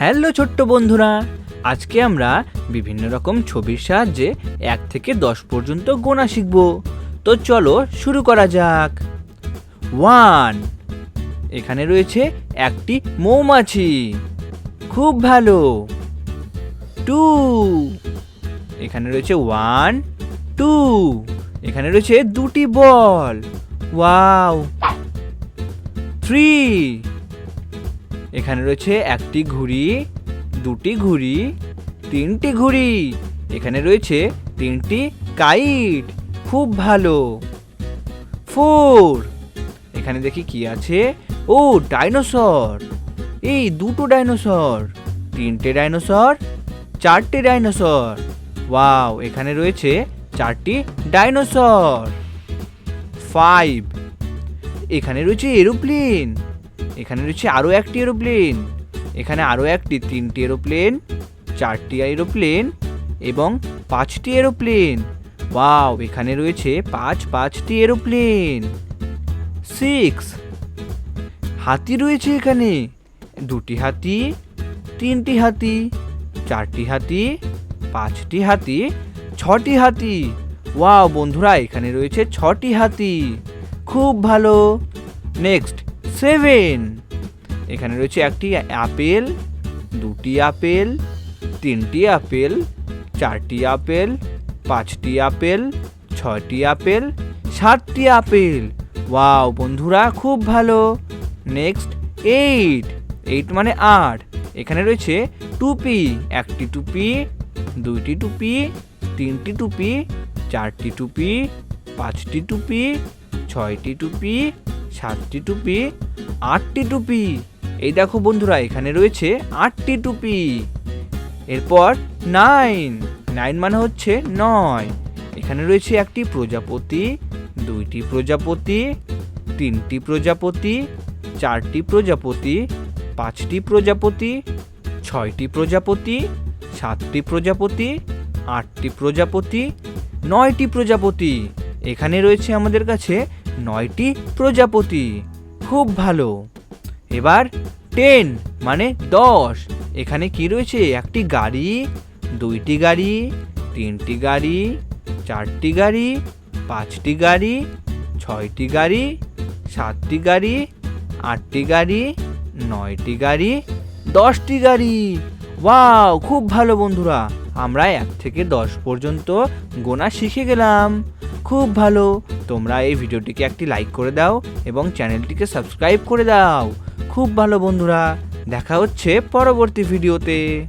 Hello ছোট্ট বন্ধুরা, আজকে আমরা বিভিন্ন রকম ছবির সাহায্যে এক থেকে দশ পর্যন্ত গোনা শিখব। তো চলো শুরু করা যাক। ওয়ান, এখানে রয়েছে একটি মৌমাছি। খুব ভালো। টু, এখানে রয়েছে ওয়ান, টু, এখানে রয়েছে দুটি বল। ওয়াও। থ্রি এখানে রয়েছে একটি ঘুড়ি, দুটি ঘুড়ি, তিনটি ঘুড়ি। এখানে রয়েছে তিনটি কাইট। খুব ভালো। ফোর। এখানে দেখি কি আছে? ও, ডাইনোসর। এই দুটো ডাইনোসর। তিনটে ডাইনোসর, চারটে ডাইনোসর। ওয়াও, এখানে রয়েছে চারটি ডাইনোসর। ফাইভ। এখানে রয়েছে এরোপ্লেন। এখানে রয়েছে আরও একটি এরোপ্লেন এখানে আরও একটি, তিনটি এরোপ্লেন চারটি এরোপ্লেন এবং পাঁচটি এরোপ্লেন ওয়াও এখানে রয়েছে পাঁচ, পাঁচটি এরোপ্লেন সিক্স হাতি রয়েছে এখানে। দুটি হাতি, তিনটি হাতি, চারটি হাতি, পাঁচটি হাতি, ছটি হাতি। ওয়াও বন্ধুরা, এখানে রয়েছে ছটি হাতি। খুব ভালো। Next seven. এখানে রয়েছে একটি আপেল, দুটি আপেল, তিনটি আপেল, চারটি আপেল, পাঁচটি আপেল, ছয়টি আপেল, সাতটি আপেল। ওয়াও বন্ধুরা, খুব ভালো। Next, eight. এইট মানে আট। এখানে রয়েছে টুপি। একটি টুপি, দুইটি টুপি, তিনটি টুপি, চারটি টুপি, পাঁচটি টুপি, ছয়টি টুপি সাতটি টুপি, আটটি টুপি। এই দেখো বন্ধুরা, এখানে রয়েছে আটটি টুপি। এরপর নাইন নাইন মানে হচ্ছে নয়। এখানে রয়েছে একটি প্রজাপতি, দুইটি প্রজাপতি, তিনটি প্রজাপতি, চারটি প্রজাপতি, পাঁচটি প্রজাপতি, ছয়টি প্রজাপতি, সাতটি প্রজাপতি, আটটি প্রজাপতি, নয়টি প্রজাপতি। এখানে রয়েছে আমাদের কাছে নয়টি প্রজাপতি। খুব ভালো। এবার টেন মানে দশ। এখানে কি রয়েছে? একটি গাড়ি, দুইটি গাড়ি, তিনটি গাড়ি, চারটি গাড়ি, পাঁচটি গাড়ি, ছয়টি গাড়ি, সাতটি গাড়ি, আটটি গাড়ি, নয়টি গাড়ি, দশটি গাড়ি। ওয়াও, খুব ভালো বন্ধুরা। আমরা এক থেকে দশ পর্যন্ত গোনা শিখে গেলাম। খুব ভালো। তোমরা এই ভিডিওটিকে একটি লাইক করে দাও এবং চ্যানেলটিকে সাবস্ক্রাইব করে দাও। খুব ভালো বন্ধুরা। দেখা হচ্ছে পরবর্তী ভিডিওতে।